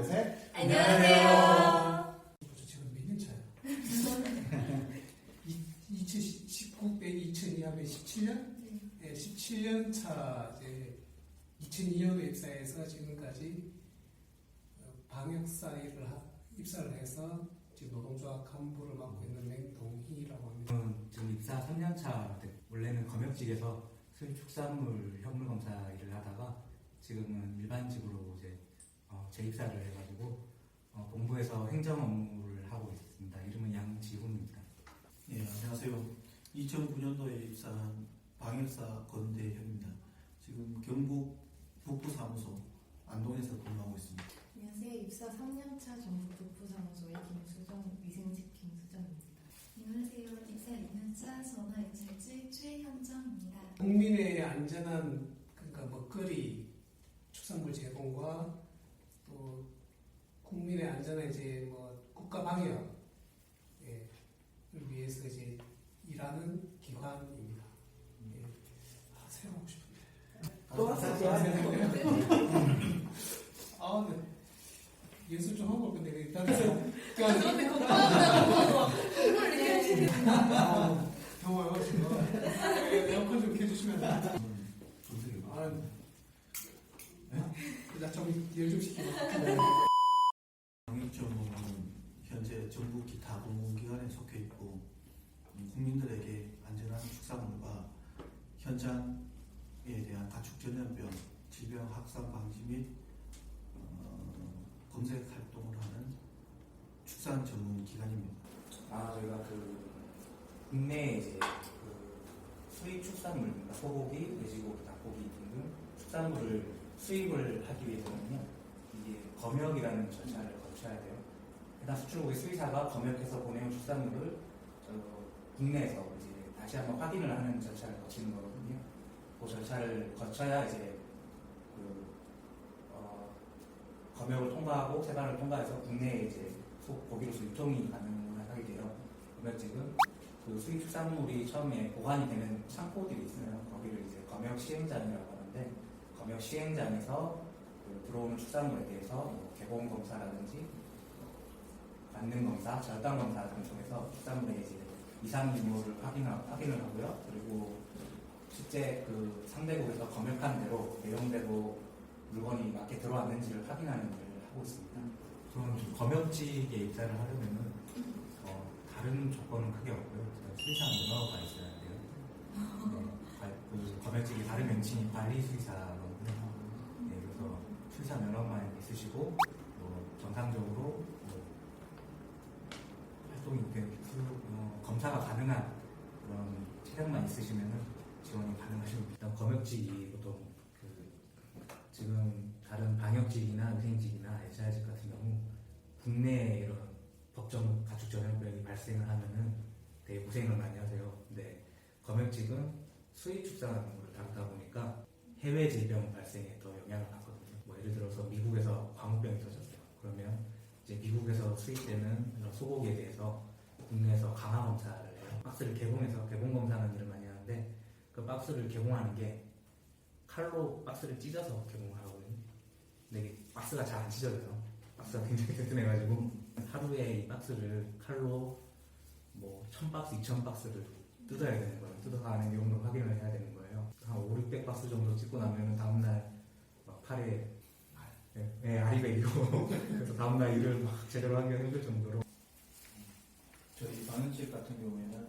둘, 셋. 안녕하세요. 벌써 지금 몇 년 차야? 2019 빼기 2002 하면 17년? 네, 17년 차 이제 2002년에 입사해서 지금까지 어, 방역사 일을 하, 입사를 해서 지금 노동조합 간부를 맡고 있는 맹동희라고 합니다. 저는 지금 입사 3년차 원래는 검역직에서 수입 축산물 현물 검사 일을 하다가 지금은 일반직으로 이제 어, 재입사를 해가지고 어, 본부에서 행정 업무를 하고 있습니다. 이름은 양지훈입니다. 예, 안녕하세요. 2009년도에 입사한 방역사 권대현입니다. 지금 경북 북부사무소 안동에서 근무하고 있습니다. 안녕하세요. 입사 3년차 전북 북부사무소의 김수정 위생직 김수정입니다. 안녕하세요. 입사 2년차 전화인철직 최현정입니다. 국민의 안전한 그러니까 먹거리 축산물 제공과 또 국민의 안전한 이제 뭐 국가 방역 예, 을 위해서 이제 일하는 기관입니다. 예. 아, 사용하고 싶은데. 또 왔어, 또 왔어. 아, 네. 연습 좀 하고 올 건데 일단 그걸 하시는 아, 경험해가지고 에어컨 좀 켜주시면 안 돼요? 조세요. 아, 나좀 열좀 시키고. 방역지원본부는 현재 전국 기타 공공기관에 속해 있고 음, 국민들에게 안전한 축산물과 현장에 대한 가축 전염병, 질병 확산 방지 및 어, 검색 활동을 하는 축산 전문 기관입니다. 아 저희가 그 국내 이제 그 수입 축산물, 그러니까 소고기, 돼지고기, 닭고기 등등 축산물을 수입을 하기 위해서는요 이게 검역이라는 절차를 거쳐야 돼요. 해당 수출국의 수의사가 검역해서 보내온 축산물을 저 국내에서 이제 다시 한번 확인을 하는 절차를 거치는 거거든요. 그 절차를 거쳐야 이제 그 어, 검역을 통과하고 세관을 통과해서 국내에 이제 소 고기로서 유통이 가능하게 돼요. 검역직은 그 수입 축산물이 처음에 보관이 되는 창고들이 있어요. 거기를 이제 검역 시행장이라고 하는데 검역 시행장에서 그 들어오는 축산물에 대해서 뭐 개봉 검사라든지 관능 검사, 절단 검사 등을 통해서 축산물의 이제 이상 유무를 확인하, 확인을 하고요. 그리고 실제 그 상대국에서 검역한 대로 내용대로 물건이 맞게 들어왔는지를 확인하는 일을 하고 있습니다. 좀 검역직에 입사를 하려면은 어, 다른 조건은 크게 없고요. 일단 수의사 면허가 있어야 돼요. 네, 관- 그 검역직이 다른 명칭이 관리 수의사거든요. 네, 그래서 수의사 면허만 있으시고 뭐 정상적으로 그, 그, 어, 검사가 가능한 그런 체력만 있으시면은 지원이 가능하십니다. 일단 검역직이 보통 그 지금 다른 방역직이나 위생직이나 SR직 같은 경우 국내에 이런 법정 가축 전염병이 발생을 하면은 되게 고생을 많이 하세요. 근데 검역직은 수입 축산물을 다루다 보니까 해외 질병 발생에 더 영향을 받거든요. 뭐 예를 들어서 미국에서 광우병이 터졌어요. 그러면 이제 미국에서 수입되는 이런 소고기에 대해서 국내에서 강화 검사를 해요. 박스를 개봉해서 개봉 검사하는 일을 많이 하는데 그 박스를 개봉하는 게 칼로 박스를 찢어서 개봉을 하거든요. 근데 이게 박스가 잘 안 찢어져서 박스가 굉장히 튼튼해가지고 하루에 이 박스를 칼로 뭐 천 박스, 이천 박스를 뜯어야 되는 거예요. 뜯어서 안에 내용도 확인을 해야 되는 거예요. 한 5, 600 박스 정도 찍고 나면은 다음날 막 팔에 네, 네, 아리백이고 그래서 다음날 일을 막 제대로 하기가 힘들 정도로. 저희 방역직 같은 경우에는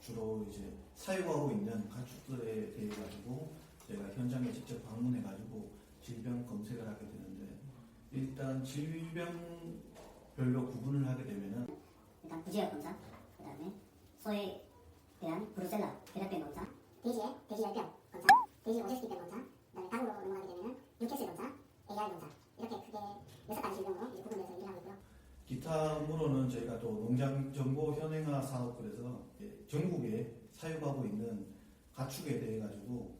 주로 이제 사육하고 있는 가축들에 대해 가지고 저희가 현장에 직접 방문해 가지고 질병 검색을 하게 되는데 일단 질병별로 구분을 하게 되면은 일단 부지역 검사, 그 다음에 소에 대한 브루셀라 폐렴병 검사, 돼지의 돼지 열병 검사, 돼지 오제스키병 검사, 그다음에 닭으로 넘어가게 되면 뉴캐슬 검사, AR 검사 이렇게 크게 여섯 가지 질병으로 이제 구분해서 일하고 있고요. 기타으로는 저희가 또 농장 정보 현행화 사업 그래서 예, 전국에 사육하고 있는 가축에 대해 가지고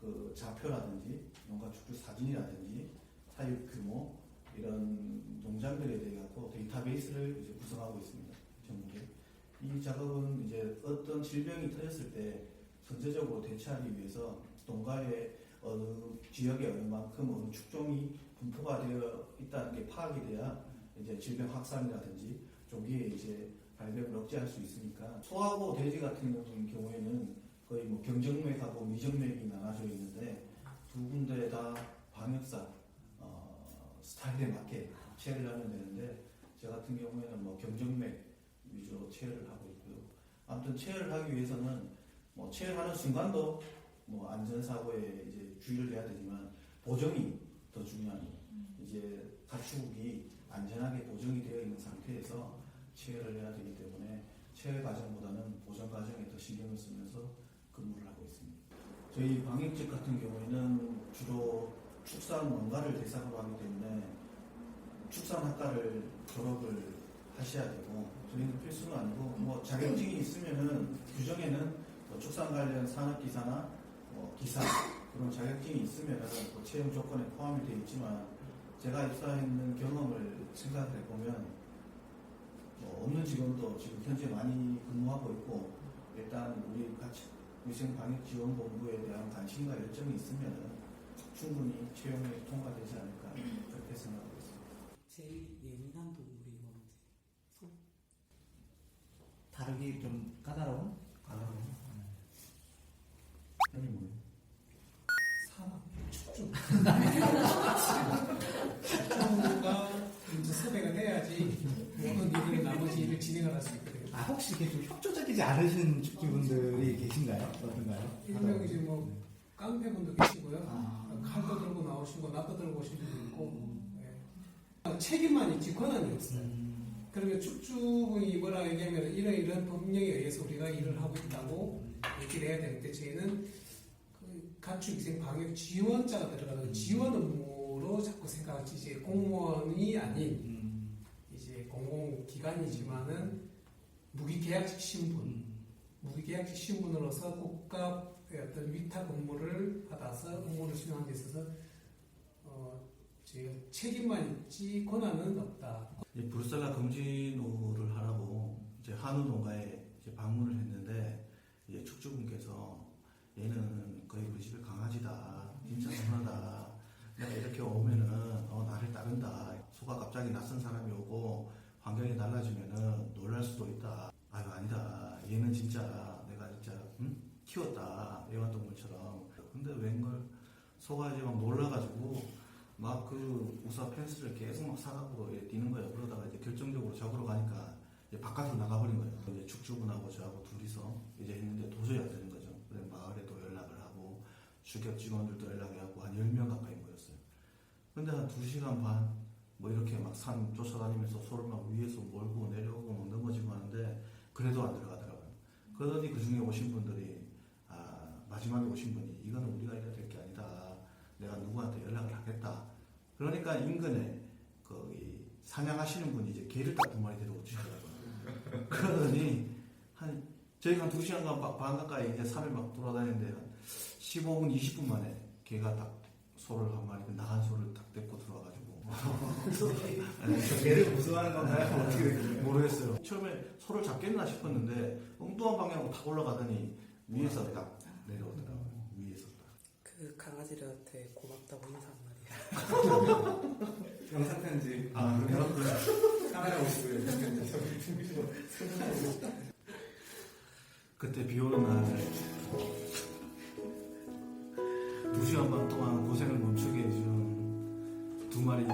그 좌표라든지 농가축주 사진이라든지 사육 규모 이런 농장들에 대해 갖고 데이터베이스를 이제 구성하고 있습니다. 전국에 이 작업은 이제 어떤 질병이 터졌을 때 선제적으로 대처하기 위해서 농가의 어느 지역에 얼마큼 어느 축종이 분포가 되어 있다는 게 파악이 돼야 이제 질병 확산이라든지 조기에 이제 발병을 억제할 수 있으니까 소하고 돼지 같은 경우에는 거의 뭐 경정맥하고 미정맥이 나눠져 있는데 두 군데 다 방역사 어, 스타일에 맞게 체를 하면 되는데 저 같은 경우에는 뭐 경정맥 위주로 체를 하고 있고요. 아무튼 체를 하기 위해서는 뭐 체하는 순간도 뭐 안전사고에 이제 주의를 해야 되지만 보정이 더 중요한 거예요. 이제 가축이 안전하게 보정이 되어 있는 상태에서 체를 해야 되기 때문에 체외 과정보다는 보정 과정에 더 신경을 쓰면서 근무를 하고 있습니다. 저희 방역직 같은 경우에는 주로 축산 농가를 대상으로 하기 때문에 축산학과를 졸업을 하셔야 되고 저희는 필수는 아니고 뭐 자격증이 있으면은 규정에는 뭐 축산 관련 산업기사나 뭐 기사 그런 자격증이 있으면은 그 채용 조건에 포함이 되어 있지만 제가 입사했는 경험을 생각을 해보면 뭐 없는 직원도 지금 현재 많이 근무하고 있고 일단 우리 같이 위생방역지원본부에 대한 관심과 열정이 있으면 충분히 채용이 통과되지 않을까 그렇게 생각하고 있습니다. 제일 예민한 동물이 뭔지. 소. 다르기 좀 까다로운? 까다로운. 아니 뭐 산업 축주. 축주가 이제 섭외가 돼야지 모든 일을 나머지 일을 진행을 할수 있거든요. 아 혹시 이게 좀 협조적이지 않으신 축주분들이 계신가요? 어떤가요? 일명 이제 뭐 깡패분도 계시고요. 아. 칼도 들고 나오시고 납도 들고 오신 분도 있고 예. 책임만 있지 권한이 없어요. 음, 그러면 축주분이 뭐라 얘기하면 이런 이런 법령에 의해서 우리가 일을 하고 있다고 얘기를 해야 되는데 저희는 그 가축위생 방역 지원자가 들어가는 지원 업무로 자꾸 생각하지. 이제 공무원이 아닌 음, 이제 공공기관이지만은 무기계약직 신분 음. 무기계약직 신분으로서 국가의 어떤 위탁 업무를 받아서 업무를 수행하는 데 있어서 어, 책임만 있지 권한은 없다. 브루셀라 금진호를 하라고 이제 한우 농가에 이제 방문을 했는데 이제 축주분께서 얘는 거의 우리 집에 강아지다 진짜 순하다. 내가 이렇게 오면은 어, 나를 따른다. 소가 갑자기 낯선 사람이 오고 환경이 달라지면은 놀랄 수도 있다. 아유 아니다. 얘는 진짜 내가 진짜 응? 키웠다. 애완동물처럼. 근데 웬걸 소가 이제 막 놀라가지고 막 그 우사 펜스를 계속 막 사갖고 이제 뛰는 거예요. 그러다가 이제 결정적으로 잡으러 가니까 이제 바깥으로 나가버린 거예요. 이제 축주분하고 저하고 둘이서 이제 했는데 도저히 안 되는 거죠. 그래서 마을에도 연락을 하고 주격 직원들도 연락을 하고 한 10명 가까이 모였어요. 근데 한 2시간 반 뭐 이렇게 막 산 쫓아다니면서 소를 막 위에서 몰고 내려오고 막 넘어지고 하는데 그래도 안 들어가더라고요. 그러더니 그 중에 오신 분들이 아 마지막에 오신 분이 이거는 우리가 해야 될 게 아니다. 내가 누구한테 연락을 하겠다. 그러니까 인근에 거기 사냥하시는 분이 이제 개를 딱 두 마리 데리고 주시더라고요. 그러더니 한 저희가 한 2시간 반 가까이 이제 산을 막 돌아다니는데 한 15분, 20분 만에 개가 딱 소를 한 마리, 그 나간 소를 딱 데리고 들어와가지고. 개를 무서워하는 건가요? 어떻게 된 모르겠어요. 처음에 소를 잡겠나 싶었는데 엉뚱한 방향으로 탁 올라가더니 위에서 딱 내려오더라고요. 그 강아지들한테 고맙다고 인사한 말이야. 영상 편지. 아, 그래요? 카메라 오시고 영상 편지. 그때 비 오는 날, 두 시간 반 동안 고생을 멈추게 해준 두 마리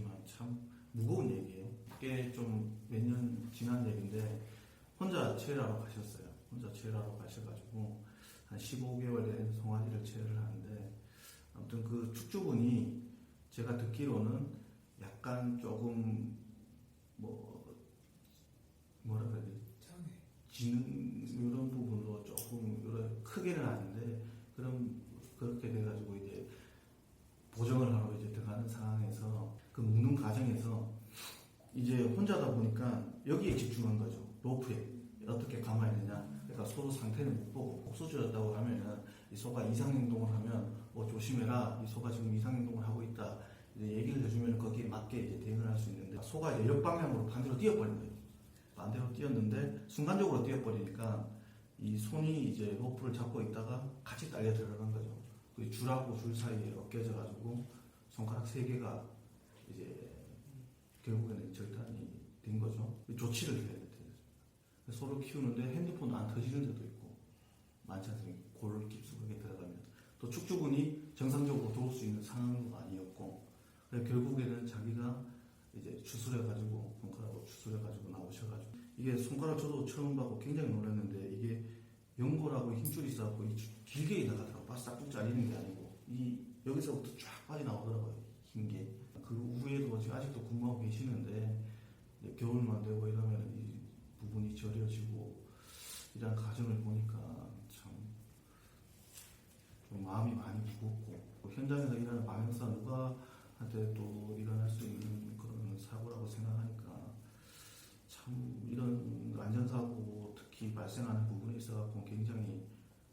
이러지만 참 무거운 얘기예요. 이게 좀 몇 년 지난 얘기인데 혼자 체열하러 가셨어요. 혼자 체열하러 가셔가지고 한 15개월 된 송아지를 체열을 하는데 아무튼 그 축주분이 제가 듣기로는 약간 조금 뭐 뭐라 그래야 되지? 지능 이런 부분도 조금 이런 크게는 아닌데 그럼 그렇게 돼가지고 이제 보정을 하러 이제 들어가는 상황에서 그 묶는 과정에서 이제 혼자다 보니까 여기에 집중한 거죠 로프에 어떻게 감아야 되냐. 그러니까 소로 상태는 못 보고 옥수수였다고 하면은 이 소가 이상 행동을 하면 뭐 조심해라. 이 소가 지금 이상 행동을 하고 있다. 이제 얘기를 해주면 거기에 맞게 이제 대응을 할 수 있는데 소가 이제 역방향으로 반대로 뛰어버린 거예요. 반대로 뛰었는데 순간적으로 뛰어버리니까 이 손이 이제 로프를 잡고 있다가 같이 딸려 들어간 거죠. 그 줄하고 줄 사이에 엮여져가지고 손가락 세 개가 결국에는 절단이 된 거죠. 조치를 해야 돼요. 소를 키우는데 핸드폰 안 터지는 데도 있고 많지 않습니까? 골 깊숙하게 들어가면 또 축주군이 정상적으로 들어올 수 있는 상황도 아니었고 결국에는 자기가 이제 추스려가지고 손가락으로 추스려가지고 나오셔가지고 이게 손가락 저도 처음 봐고 굉장히 놀랐는데 이게 연골하고 힘줄이 있어갖고 길게 나가더라고 바싹 잘리는 게 아니고 이 여기서부터 쫙 빠져나오더라고요 흰게 그 후에도 지금 아직도 근무하고 계시는데 겨울만 되고 이러면 이 부분이 저려지고 이런 과정을 보니까 참 좀 마음이 많이 무겁고 또 현장에서 일하는 방역사 누가한테 또 일어날 수 있는 그런 사고라고 생각하니까 참 이런 안전사고 특히 발생하는 부분에 있어서 굉장히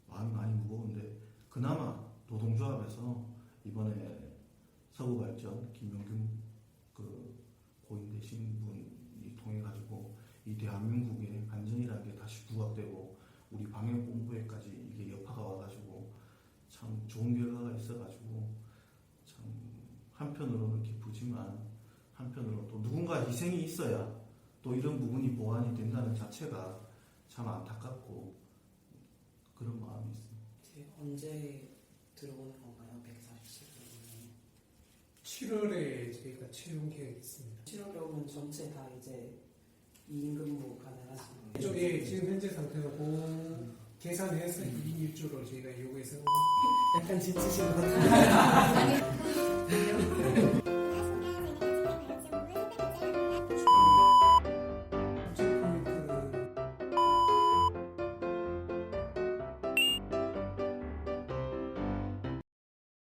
마음이 많이 무거운데 그나마 노동조합에서 이번에 서구발전 김용균 그 고인 되신 분이 통해 가지고 이 대한민국의 안전이라는 게 다시 부각되고 우리 방역본부에까지 이게 여파가 와가지고 참 좋은 결과가 있어가지고 참 한편으로는 기쁘지만 한편으로 또 누군가 희생이 있어야 또 이런 부분이 보완이 된다는 자체가 참 안타깝고 그런 마음이 있습니다. 이제 언제 들어오는 건가요? 147명이 7월에 저희가 채용 계획이 있습니다. 7월에 오면 전체 다 이제 2인 근무 가능하시나요? 이쪽에 지금 현재 상태는 그 계산해서 2인 1조로 저희가 요구해서 약간 지치신 것 같아요. 아니,